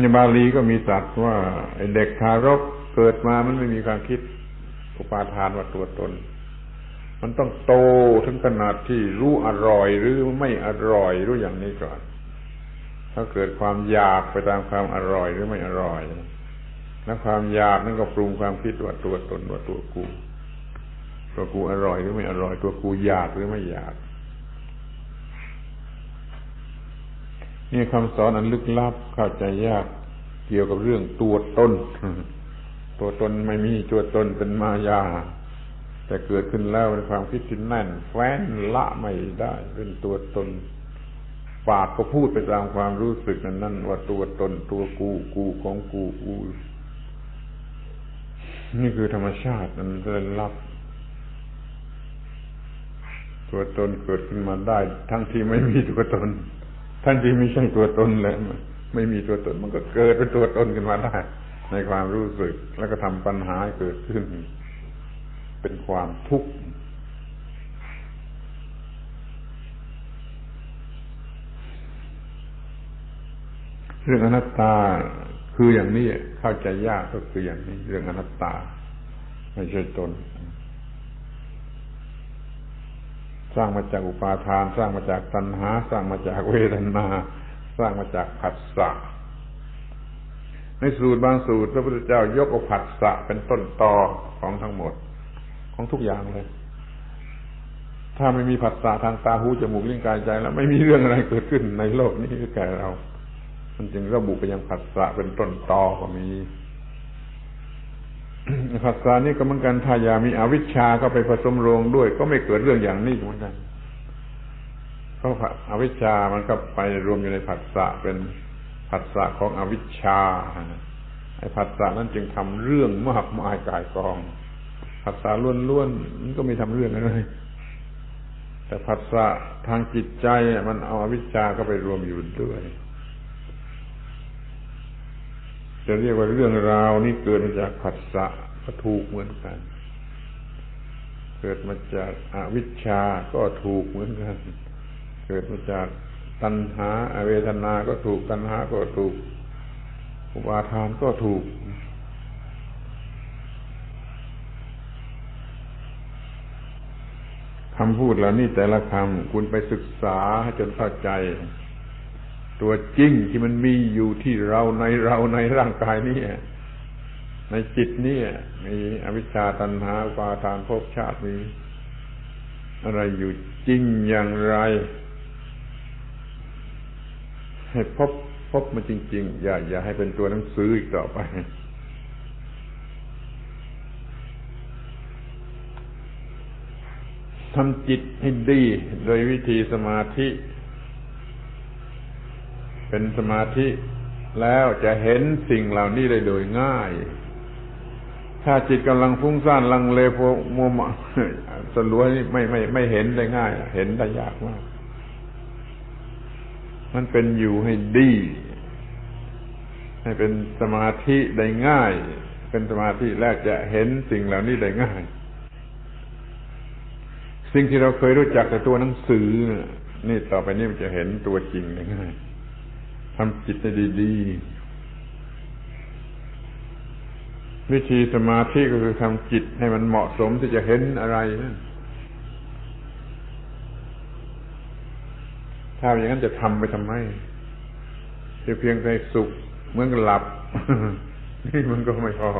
ในบาลีก็มีตรัสว่าไอเด็กทารกเกิดมามันไม่มีความคิดอุปาทานว่าตัวตน มันต้องโตถึงขนาดที่รู้อร่อยหรือไม่อร่อยรู้อย่างนี้ก่อน ถ้าเกิดความอยากไปตามความอร่อยหรือไม่อร่อย แล้วความอยากนั่นก็ปรุงความคิดว่าตัวตนว่าตัวกูตัวกูอร่อยหรือไม่อร่อย ตัวกูอยากหรือไม่อยากนี่คำสอนอันลึกลับเข้าใจยาก เกี่ยวกับเรื่องตัวตนตัวตนไม่มีตัวตนเป็นมายา แต่เกิดขึ้นแล้วเป็นความคิดที่แน่น แฟ้นละไม่ได้ เป็นตัวตน ปากก็พูดไปตามความรู้สึกนั้นนั่นว่าตัวตนตัวกูกูของกูกู นี่คือธรรมชาติมันเล่นลับ ตัวตนเกิดขึ้นมาได้ ทั้งที่ไม่มีตัวตน ทั้งที่ไม่ใช่ตัวตนเลย ไม่มีตัวตนมันก็เกิดเป็นตัวตนขึ้นมาได้ ในความรู้สึกแล้วก็ทำปัญหาเกิดขึ้น เป็นความทุกข์เรื่องอนัตตาคืออย่างนี้เข้าใจยากก็คืออย่างนี้ เรื่องอนัตตา ไม่ใช่ตน สร้างมาจากอุปาทาน สร้างมาจากตัณหา สร้างมาจากเวทนา สร้างมาจากผัสสะในสูตรบางสูตรพระพุทธเจ้ายกอผัสสะเป็นต้นตอของทั้งหมด ของทุกอย่างเลย ถ้าไม่มีผัสสะทางตาหูจมูกลิ้นกายใจ แล้ว ไม่มีเรื่องอะไรเกิดขึ้นในโลกนี้แก่เรา มันจึงระบุไปยังผัสสะเป็นต้นตอก็มีผัสสะนี่ก็เหมือนกันถ้ายามีอวิชชาก็ไปผสมโรงด้วย ก็ไม่เกิดเรื่องอย่างนี้เหมือนกัน เพราะอวิชชามันก็ไปรวมอยู่ในผัสสะเป็นผัสสะของอวิชชาไอ้ผัสสะนั้นจึงทำเรื่องมากมายกายกองผัสสะล้วนๆมันก็ไม่ทำเรื่องอะไรแต่ผัสสะทางจิตใจมันเอาอวิชชาก็ไปรวมอยู่ด้วยจะเรียกว่าเรื่องราวนี้เกิดมาจากผัสสะก็ถูกเหมือนกัน เกิดมาจากอาวิชชาก็ถูกเหมือนกัน เกิดมาจากตัณหาเวทนาก็ถูกตัณหาก็ถูกอุปาทานก็ถูก คำพูดเหล่านี้แต่ละคำคุณไปศึกษาให้จนเข้าใจ ตัวจริงที่มันมีอยู่ที่เราในเราในร่างกายนี้ในจิตนี้มีอวิชชาตัณหาอุปาทานภพชาติมีอะไรอยู่จริงอย่างไร ให้พบพบมาจริง ๆ อย่า อย่าให้เป็นตัวหนังสืออีกต่อไป ทำจิตให้ดี โดยวิธีสมาธิ เป็นสมาธิแล้วจะเห็นสิ่งเหล่านี้ได้โดยง่าย ถ้าจิตกำลังฟุ้งซ่านลังเลโพมัวมสลวยไม่ไม่ไม่เห็นได้ง่าย เห็นได้ยากมาก มันเป็นอยู่ให้ดี ให้เป็นสมาธิได้ง่าย เป็นสมาธิแรกจะเห็นสิ่งเหล่านี้ได้ง่าย สิ่งที่เราเคยรู้จักแต่ตัวหนังสือ นี่ต่อไปนี้มันจะเห็นตัวจริงได้ง่ายทำจิตให้ดีๆวิธีสมาธิก็คือทำจิตให้มันเหมาะสมที่จะเห็นอะไรนะ ถ้าอย่างนั้นจะทำไปทำไมจะเพียงแต่สุขเมื่อนกับหลับ นี่มันก็ไม่พอ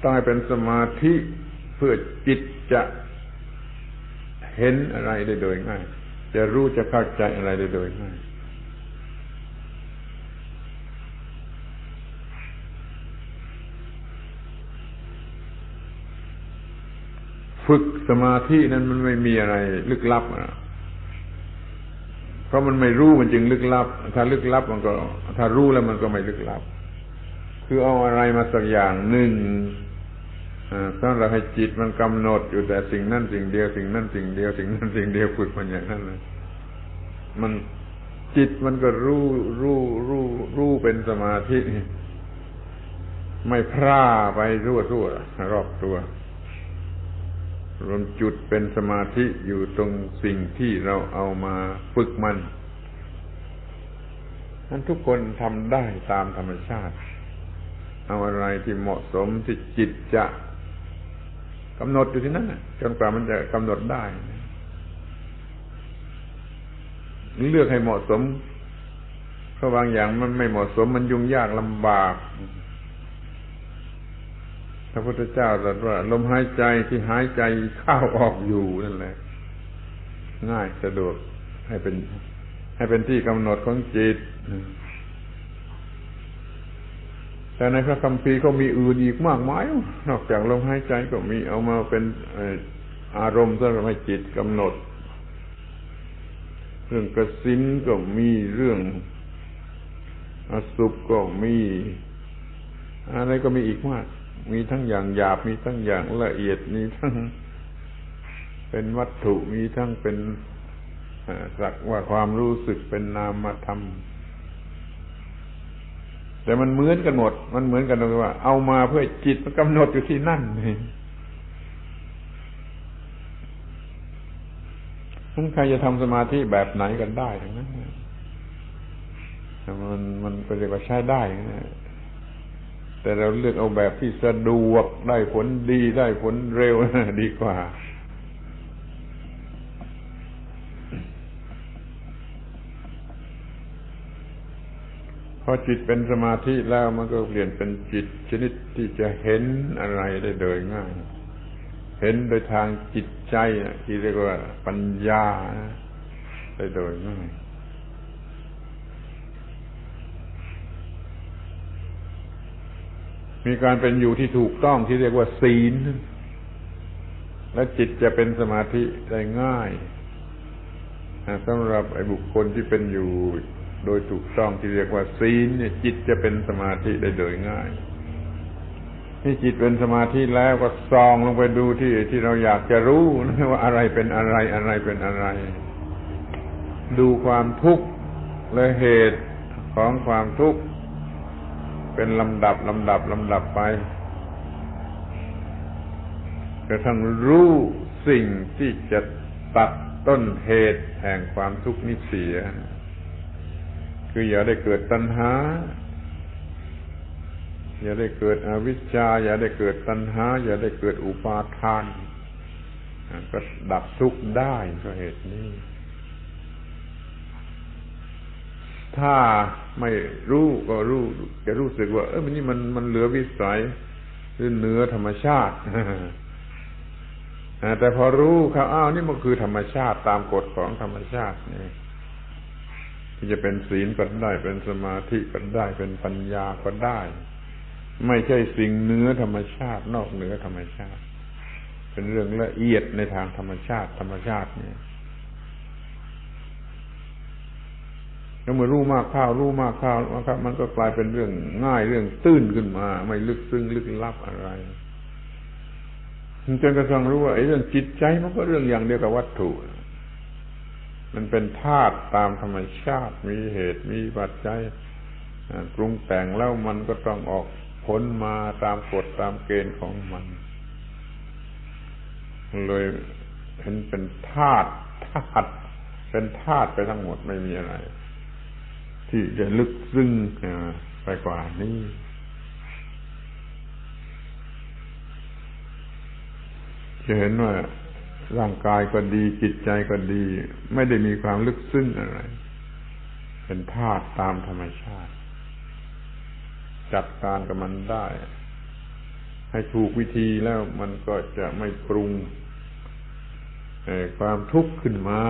ต้องให้เป็นสมาธิเพื่อจิตจะเห็นอะไรได้โดยง่าย จะรู้จะเข้าใจอะไรได้โดยง่าย ฝึกสมาธินั้นมันไม่มีอะไร ลึกลับนะเพราะมันไม่รู้มันจึงลึกลับ ถ้าลึกลับมันก็ ถ้ารู้แล้วมันก็ไม่ลึกลับ คือเอาอะไรมาสักอย่างหนึ่งต้องเราให้จิตมันกำหนดอยู่แต่สิ่งนั้นสิ่งเดียวสิ่งนั้นสิ่งเดียวสิ่งนั้นสิ่งเดียวฝึกมันอย่างนั้นเลยมันจิตมันก็รู้รู้รู้รู้เป็นสมาธิ ไม่พร่าไปรั่วรั่วรอบตัว รวมจุดเป็นสมาธิอยู่ตรงสิ่งที่เราเอามาฝึกมันนั้นทุกคนทำได้ตามธรรมชาติ เอาอะไรที่เหมาะสมที่จิตจะกำหนดอยู่ที่นั่นจนกว่ามันจะกำหนดได้ เลือกให้เหมาะสมเพราะบางอย่างมันไม่เหมาะสมมันยุ่งยากลำบาก ระพุทธเจ้าตรัสว่า ลมหายใจที่หายใจเข้าออกอยู่นั่นแหละ ง่ายสะดวกให้เป็น ให้เป็นที่กำหนดของจิต แต่ในพระคัมภีร์ก็มีอื่นอีกมากมาย นอกจากลมหายใจก็มีเอามาเป็นอารมณ์สำหรับให้จิตกำหนด เรื่องกระสินก็มีเรื่องอสุปก็มี อะไรก็มีอีกมาก มีทั้งอย่างหยาบมีทั้งอย่างละเอียดมีทั้งเป็นวัตถุมีทั้งเป็นสักว่าความรู้สึกเป็นนามธรรมแต่มันเหมือนกันหมด มันเหมือนกันตรงที่ว่า เอามาเพื่อจิตมันกำหนดอยู่ที่นั่นนี่ทั้งใครจะทำสมาธิแบบไหนกันได้ทั้งนั้นมันมันก็เรียกว่าใช้ได้นะ แต่เราเลือกเอาแบบที่สะดวกได้ผลดีได้ผลเร็วดีกว่าพอจิตเป็นสมาธิแล้วมันก็เปลี่ยนเป็นจิตชนิดที่จะเห็นอะไรได้โดยง่าย เห็นโดยทางจิตใจที่เรียกว่าปัญญาได้โดยง่าย มีการเป็นอยู่ที่ถูกต้องที่เรียกว่าศีล และจิตจะเป็นสมาธิได้ง่ายสำหรับไอ้บุคคลที่เป็นอยู่โดยถูกต้องที่เรียกว่าศีลเนี่ย จิตจะเป็นสมาธิได้โดยง่ายที่จิตเป็นสมาธิแล้วก็ส่องลงไปดูที่ที่เราอยากจะรู้ว่าอะไรเป็นอะไรอะไรเป็นอะไร ดูความทุกข์และเหตุของความทุกข์ เป็นลำดับลำดับลำดับไปกระทั่งรู้สิ่งที่จะตัดต้นเหตุแห่งความทุกข์นี้เสีย คืออย่าได้เกิดตัณหา อย่าได้เกิดอวิชชา อย่าได้เกิดตัณหา อย่าได้เกิดอุปาทาน ก็ดับทุกข์ได้ก็เหตุนี้ ถ้าไม่รู้ก็รู้จะรู้สึกว่า เออมันนี่มันมันเหลือวิสัยหรือเหนือธรรมชาติแต่พอรู้ครับอ้าวนี่มันคือธรรมชาติตามกฎของธรรมชาตินี่ที่จะเป็นศีลก็ได้ เป็นสมาธิก็ได้ เป็นปัญญาก็ได้ ไม่ใช่สิ่งเนื้อธรรมชาติ นอกเหนือธรรมชาติ เป็นเรื่องละเอียดในทางธรรมชาติธรรมชาติเนี่ย แล้วเมื่อรู้มากข้าวรู้มากข้าวนะครับ มันก็กลายเป็นเรื่องง่ายเรื่องตื้นขึ้นมา ไม่ลึกซึ้งลึกลับอะไรจนกระทั่งรู้ว่าไอ้เรื่องจิตใจมันก็เรื่องอย่างเดียวกับวัตถุ มันเป็นธาตุตามธรรมชาติ มีเหตุมีปัจจัยปรุงแต่งแล้วมันก็ต้องออกผลมาตามกฎตามเกณฑ์ของมัน เลยเห็นเป็นธาตุธาตุเป็นธาตุไปทั้งหมดไม่มีอะไร ที่จะลึกซึ้งไปกว่านี้จะเห็นว่าร่างกายก็ดีจิตใจก็ดี ไม่ได้มีความลึกซึ้งอะไร เป็นธาตุตามธรรมชาติ จัดการกับมันได้ ให้ถูกวิธีแล้วมันก็จะไม่ปรุงความทุกข์ขึ้นมา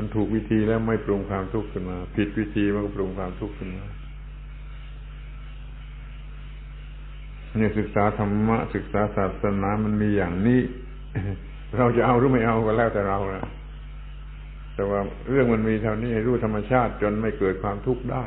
มันถูกวิธีแล้วไม่ปรุงความทุกข์ขึ้นมา ผิดวิธีมันก็ปรุงความทุกข์ขึ้นมาเนี่ยศึกษาธรรมะศึกษาศาสนามันมีอย่างนี้เราจะเอาหรือไม่เอาก็แล้วแต่เราละแต่ว่าเรื่องมันมีเท่านี้ให้รู้ธรรมชาติจนไม่เกิดความทุกข์ได้